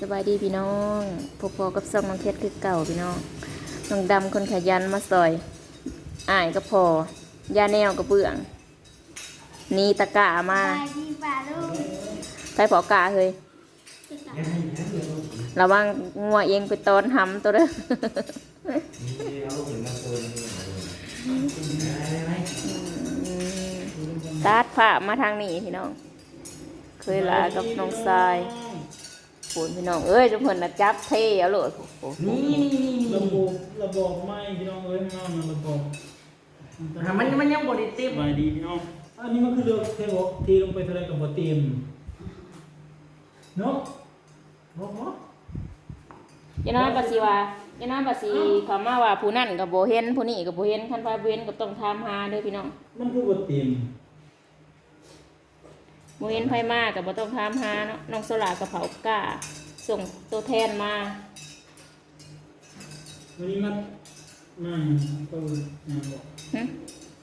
สบายดีพี่น้องพบพอกับซองน้องเพชรคือเก่าพี่น้องน้องดำคนขยันมาซอยอ้ายก็พอยาแนวกระเบื้อง นี่ตะกามาไปดีป่าลูกไปพอกาเฮ้ยระวังงัวเองไปตอนหำตัวเด้อตัดผ้ามาทางนี้พี่น้อง เคยลากับน้องทราย ปูนพี่น้องเอ้ยจุเพิ่นน่ะจับเทเอาโลดโอ้โหนี่นี่นี่ระบบระบบไม่พี่น้องเอ้ยงามนะระบบอะมันมันยังบไดเต็มสบายดีพี่น้องอันนี้มันคือเลือกเทวะทีลงไปเท่าไรกับบเต็มเนาะเนาะเนาะยาน้อยปัสสิว่าอยาน้อยปัสสิเขามาว่าผู้นั่นกับโบเห็นผู้นี่กับโบเห็นคันพาบ่เห็นก็ต้องถามหาเด้อพี่น้องมันคือบเต็ม โบเห็นไผมากับบ่ต้องถามหาเนาะน้องสลากระเผากล้า ส่งตัวแทนมาวันนี้มันนั่นก็ยังบอกหึ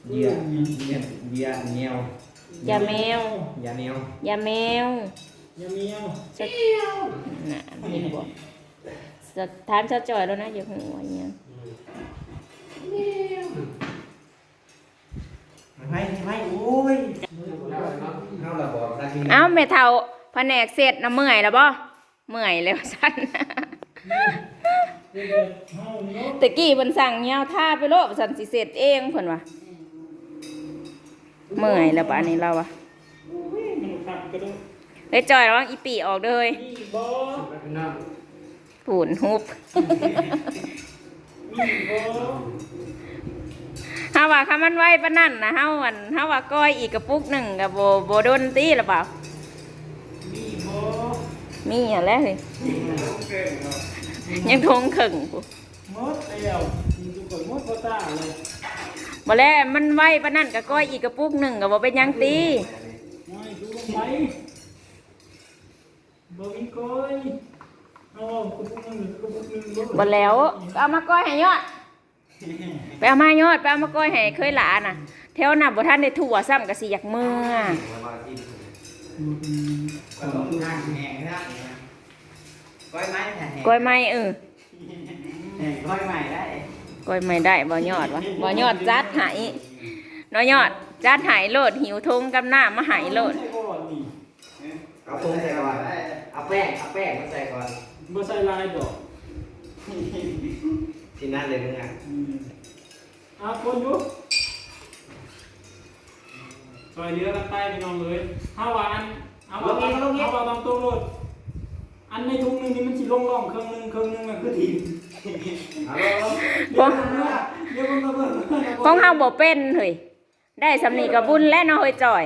เบียร์เบียร์เบียร์เนียวยาแมว ยาเนียวยาแมวยาเมียวจะน่ะเห็นบ่จะถามชาจ่อยแล้วนะอย่าหัวอย่างเงี้ยไม่ไม่โอ้ยเอาละบอกตะกี้ เอ้าแม่เฒ่าแผนกเสร็จน่ะเมื่อยแล้วบ่เมื่อยแล้วซั่นเด็กๆเฮาเนาะตะกี้เพิ่นสั่งยาวท่าไปโลดสั่นสิเสร็จเองเพิ่นว่าเมื่อยแล้วปะอันนี้เราอะมันขัดกระโดดเฮ้ยจอยระวังอีปีออกเด้อเฮ้ยนี่บอน้ผูนฮุบนี่บอเฮาว่าคำมันไว้ปานนั่นนะเฮาอันเฮาว่าก้อยอีกกระปุกหนึ่งกับโบโบโดนตีหรือเปล่านี่บอ มีอะไรเฮ้ยยังทงขึงกูหมดแล้วมันจะกดหมดก็ตาเลยบ่แล้วมันไว้ปานนั่นกับก้อยอีกกระปุกหนึ่งกับบ่เป็นหยังตีไม่ดูลงไปบอมีก้อยเอากระปุกหนึงกระปุกหนึงบ่แล้วเอามาก้อยให้ยอดไปเอามายอดไปเอามาก้อยให้เคยหลาน่ะแถวน่ะบ่ทันได้ถั่วซ้ำก็สิอยากเมื่อ อืมำต้องงานแหงนะก้อยไม้แหงก้อยไม่เออแหงก้อยใหม่ได้ก้อยไม่ได้บ่ยอดวะบ่ยอดจัดใหายน้อยยอดจัดใหายโลดหิวทงกับหน้ามาใหายโลดเอาปรุงใส่ก่อนเอาแป้งเอาแป้งมาใส่ก่อนบ่ใส่ลายดอกที่นั่นเลยมึงอะอืมเอาคนอยู่ ซอยเรือกันไปพี่น้องเลยห้าวันเอาว่าเอาเอาว่าตามตัวรถอันในถุงหนึงนี่มันสิลงร่องเครื่องหนึงเครื่องหนึงมันคือทีมเอาลงเดี๋ยวมันมาเดี๋ยวมันมาเบิ่งของเฮาบ่เป็นเฮ้ยได้สำนีกับบุญและเนาะเฮ้ยจอย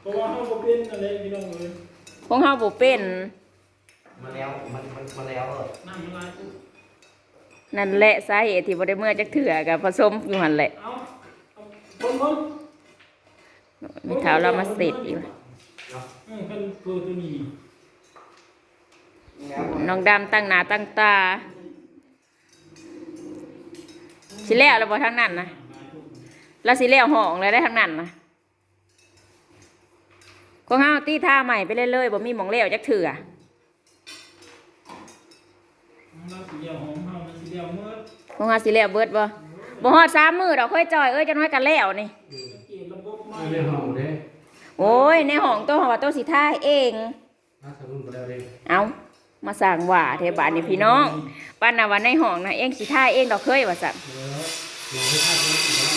เพราะว่าเฮาบ่เป็นอะไรพี่น้องเลยของเฮาบ่เป็นมาแล้วมันมันมาแล้วเออน้ำมันลายปุ๊บนั่นแหละสาเหตุที่บ่ได้เมื่อจักเถื่อกับผสมอยู่หั่นแหละเอาเอาคนคน มีเท้าเรามาเสร็จอีกอืมเป็นตัวตัวนี้น้องดำตั้งหน้าตั้งตาสิแล้วแล้วบ่ทางนั้นนะแล้วสิแล้วห้องแล้วได้ทางนั้นนะของเฮาตีท่าใหม่ไปเรื่อยๆบ่มีหม่องแล้วจักเถื่อเราสีเดียวหอมเฮามันสีเดียวเมื่อของเฮาสิแล้วเบิดบ่บ่ฮอดสามมื้อดอกค่อยจอยเอ้ยจักหน้อยกันแล้วนี่ เกี่ยวระบบไม่เรื่องของเด้โอ้ยในห้องตัวหอตัวสิท่าเองน่าสนุนไปแล้วเด้เอามาสั่งว่าเทบานนี่พี่น้องป้านน่ะว่าในห้องนะเองสิท่าเองดอกเคยว่าสั่นเดี๋ยวลองให้ท่านผู้ชม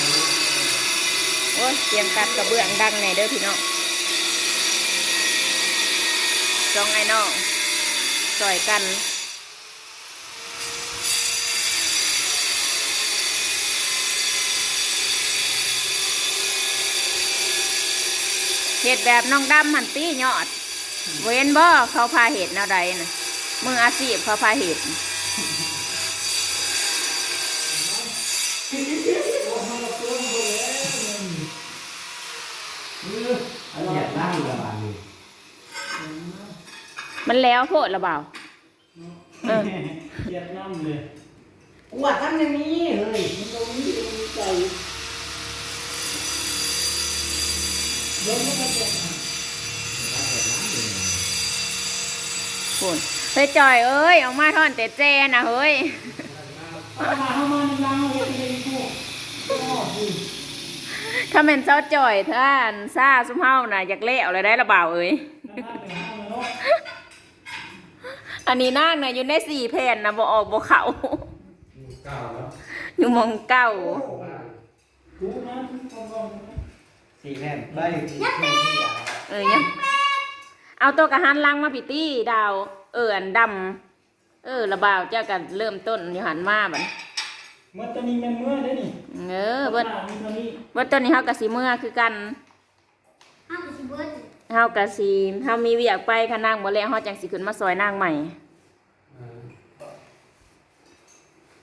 โอ้ยเสียงตัดกระเบื้องดังแน่เด้อพี่น้องจองไอ้น้องซอยกัน เห็ดแบบน้องดำมันตียอด เว้นบ่เขาพาเห็ดแนวใดนะมืออาชีพเขาพาเห็ดอันนี้นั่งระบาดนี่มันแล้วโพดละเบาเออเกียดน้ำเลยกวดท่านอย่างนี้เฮ้ยมันตรงนี้มันมีใจเดี๋ยวมันจะ ปุ่นเฮ้ยจอยเอ้ยออกมาท่อนแต่แจนะเฮ้ยเอามาเอามาในเอาไว้ในตู้โอ้โหถ้าเป็นเจ้าจอยท่านซาซุ่มเฮาน่ะอยากเละเอาเลยได้ระเบาเอ้ยนั่นน่าเป็นห้องแล้วเนาะอันนี้นางน่ะอยู่ในสี่แผ่นนะบ่ออกบ่เขาเก้าแล้วอยู่มองเก้า ดูนะกองกองนะสี่แผ่นเฮ้ยสี่แผ่นที่อยากเออยังเอาตัวกระหันลังมาปิตี้ดาว เอออันดำเออระเบาเจ้ากันเริ่มต้นอยู่หันมาบัดเมื่อตอนนี้แม่นเมื่อได้นี่เออเบิดมีตอนนี้เบิดต้นนี้เฮากับสิเมื่อคือกันอ้าวสิเบิดเฮากับสิเฮามีเวียกไปค่ะนางบ่แล้วเฮาจังสิขึ้นมาซอยนางใหม่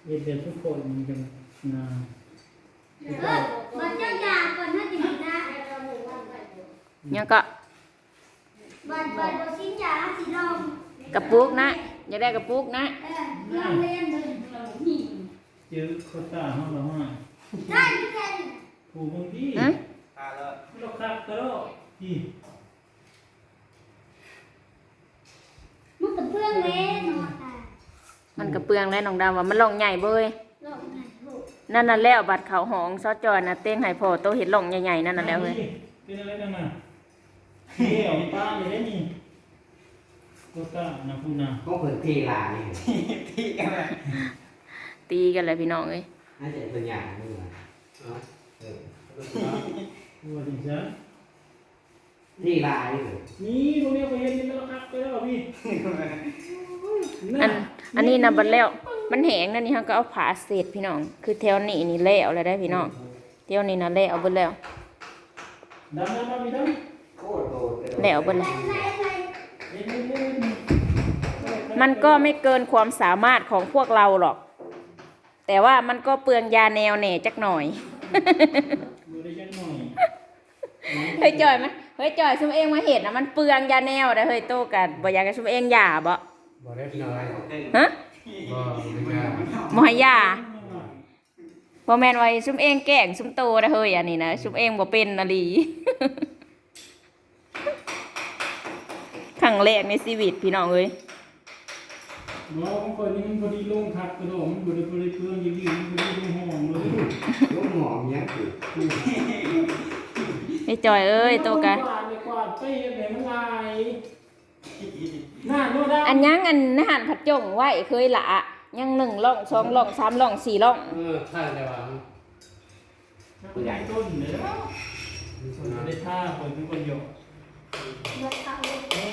เด็ดเด็ดทุกคนมันจะนาเออบัดเจ้าอยากก่อนถ้าจะมีได้ ยังก็บัดบัดบ่สิ้นยาสิลองกระปุกนะ อยากได้กระปุกนะเออลองเล่นเลยนี่เจอโคตาห้องเราห้องได้พี่แค่นี้ผูกบางที่หึตาเลยเราครับตลอดที่มันก็เพื่อนเล่นนอนตามันกระเปืองแล้วน้องดาวว่ามันลองใหญ่เบ้ยลองไหนลูกนั่นน่ะแล้วบัดเขาหองซอจอยน่ะเต้งให้พ่อโตเห็ดลองใหญ่ๆนั่นน่ะแล้วเว้ยเป็นอะไรกันน่ะ เที่ยวป้าอยู่ได้นี่โคตานะพูนาก็เปิดทีลานี่ทีกันเลยตีกันเลยพี่น้องเอ้ยน่าจะเป็นอย่างนี้เหรอเออว่าจริงจ้ะทีลานี่เหรอนี่ตรงนี้ไปเห็นนี่แล้วครับไปแล้วพี่อันอันนี้น่ะบัดแล้ว มันแห้งนั่นนี่เฮาก็เอาผ้าเศษพี่น้อง คือแถวนี้นี่แล้วแล้วได้พี่น้องแถวนี้น่ะแล้วเบิดแล้วดำน้ำมาพี่ดำ แล้วเบิดแล้วไหนไหนเอ็นเอ็นมันก็ไม่เกินความสามารถของพวกเราหรอก แต่ว่ามันก็เปลืองยาแนวแหน่จักหน่อยดูได้จังหน่อยเฮ้ยจอยไหมเฮ้ยจอยซุมเองมาเห็นนะมันเปลืองยาแนวนะเฮ้ยโตกันบ่อยากให้ซุมเองหย่าบ่บ่ได้น้อยฮะบ่ไม่กล้าบ่ให้หย่าบ่แม่นว่าซุมเองแกล้งซุมโตนะเฮ้ยอันนี้นะซุมเองบ่เป็นอะลี ค รั้งแรกในชีวิตพี่น้องเอ้ยน้องคนนี้มันพอดีลงทักกระโดดมันบริบริเพื่อนยืนมันพอดีลงห้องเลยลูกหมอมเนี้ยคือเฮ้ยจอยเอ้ยโตกันกวาดไปกวาดไปไหนมันลายหน้าโน่ได้อันยังอันนหันผัดจงไว้เคยละยังหนึ่งล่องสองล่องสามล่องสี่ล่องเออท่าได้ว่าใหญ่ต้นเลยแล้วได้ท่าคนทุกคนอยู่ บัดเขาเลยนี่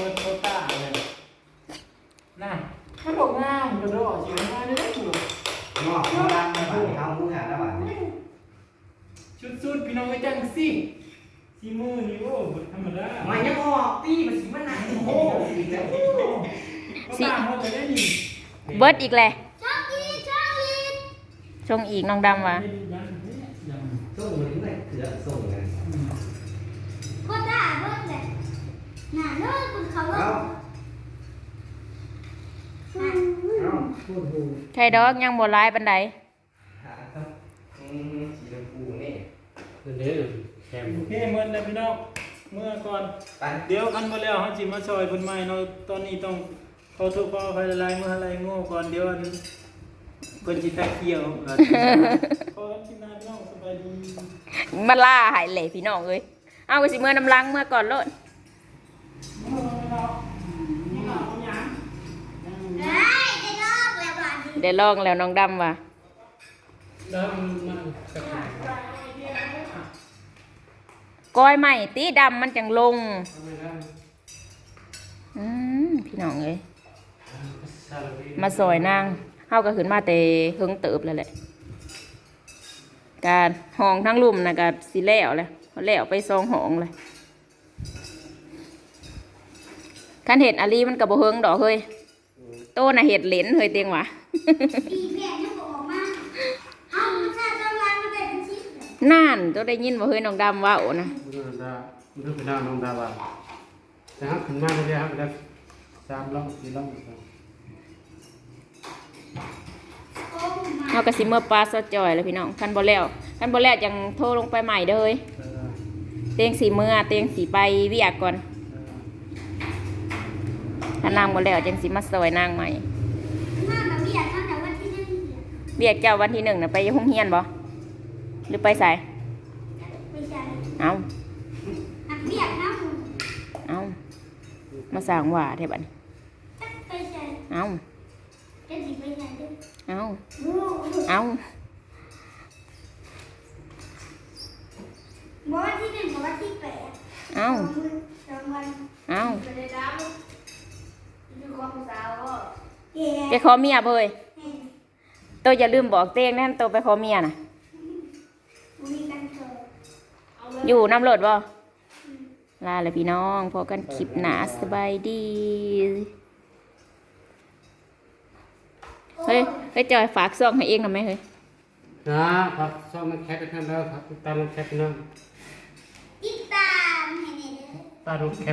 มันโคต้าเลยน่ะกระโดดงามกระโดดเฉียงมาได้ถูกหมอเขาดังไม่ไหวเขาพูดอะไรแล้วแบบนี้ชุดสุดพี่น้องไปจังสิสีมือนี่โอ้ธรรมดามันยังออกตีมันสีมันหนักโอ้โหอีกแล้วสิเขาจะได้ดีเบิดอีกแหละชอบอีชอบอีชงอีกน้องดำว่ะส่งเหมือนเลยเกือบส่งเลยโคตรได้เบิดเลย น่ะเลิกคุณเขาเลิเอากเอาพูดหูใช่ดอกยังบ่ร้ายปันใดหาครับอืมสีชมพูนี่นั่นเด้อแคมโอเคเมื่อแล้วพี่น้องเมื่อก่อน ไปเดี๋ยวคันมาแล้วเขาจิมาซอยเพิ่นใหม่เนาะตอนนี้ต้องขอโทษขออภัยหลายๆเมื่ออะไรโง่ก่อนเดี๋ยวอันเพิ่นสิตาเขียวอะขอชิมนาพี่น้องสบายดีมาล่าหายเหล่พี่น้องเอ้ยเอาไปสิเมื่อน้ำลังเมื่อก่อนโลด เดี๋ยวลองแล้วน้องดำว่ะแล้วมันก้อยใหม่ตีดำมันจังลง อืมพี่น้องเอ้ยมาซอยนางเฮาก็ขึ้นมาแต่เฮิงเติบแล้วแหละ การห้องทั้งลุ่มนะก็สิแล้วเลยแล้วไปซองห้องเลย คันเห็ดอาลีมันก็บ่เฮิงดอกเฮ้ยโตน่ะเห็ดเหลนเฮ้ยเตียงหวะปีแผ่นมันก็ออกมาเอามันถ้าจะวางมันได้เป็นชิ้นเลยนั่นตัวได้ยินบ่เฮ้ยน้องดำเว่านะมันดามันเป็นดาวน้องดาวาแต่ครับขึ้นมาได้ครับได้สามรอบสี่รอบโอ้มาเฮาก็สิเมื่อปลาสะจอยแล้วพี่น้องคันบ่แล้วคันบ่แล้วจังโทรลงไปใหม่เด้อเฮ้ยเออเตียงสีเมื่อเตียงสีไปเวียกก่อนเออ ถ้านางบ่แล้วจังสิมาซอยนางใหม่มากับเบียดตั้งแต่วันที่หนึ่งเบียดเรียกเจ้าวันที่หนึ่งน่ะไปโรงเรียนบ่หรือไปไสไปใช้เอาหักเบียดน้เอามาสร้างว่าแท้บัดนี้ำไปใช้เอาจะสิไปใช้ด้วยเอาโอ้เอาบอกว่าที่หนึ่งบอกว่าที่แปดเอา สองมือสองวันเอาไปเลยดาวดูความสาวก็ไปขอเมียเบยโตอย่าลืมบอกเต้งนั่นโตไปขอเมียน่ะ มีกันเถอะอยู่น้ำรถบ่ลาเลยพี่น้องพอกันคลิปหนาสบายดีเฮ้ยเฮ้ยจอยฝากซองให้เองหน่อยไหมเฮ้ยนะครับชอบมันแคปไปท่านแล้วครับติดตามมันแคปไปน้องติดตามให้ในเด้อ ตามมันแคป